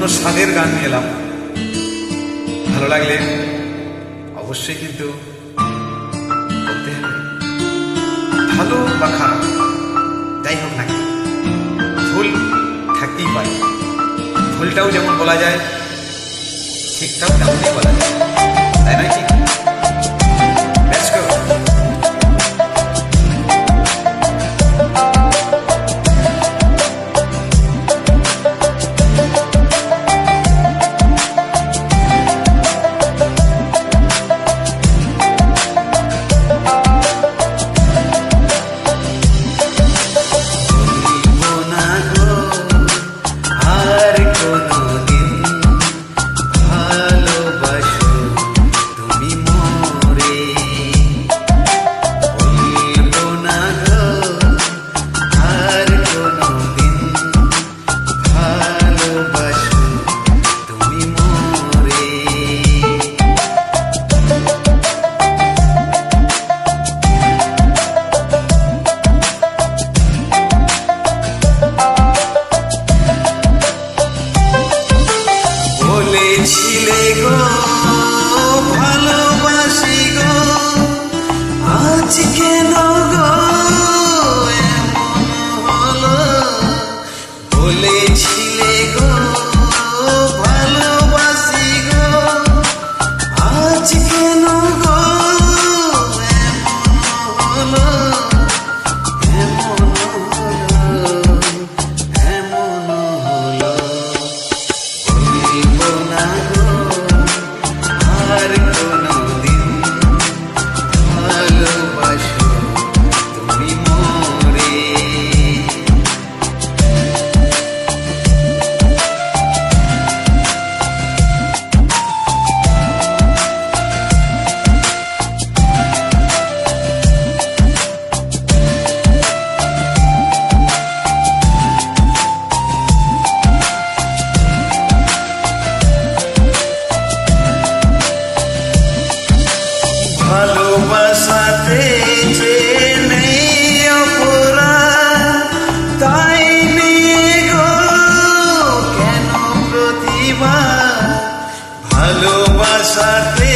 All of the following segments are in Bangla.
অন্য স্বাদের গান নিয়ে এলাম। ভালো লাগলে অবশ্যই কিন্তু বলতে হবে। ভালো বা খারাপ, যাই হোক না ভুল থাকতেই পারে। ভুলটাও যেমন বলা যায়, ঠিকটাও তেমনই বলা যায়। ভালোবাসাতে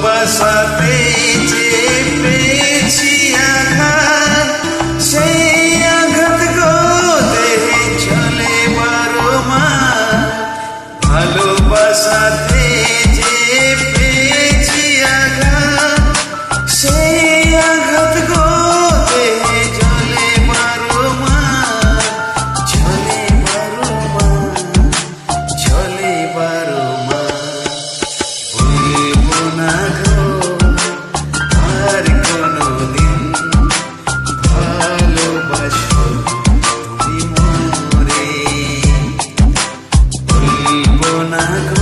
passar. I go.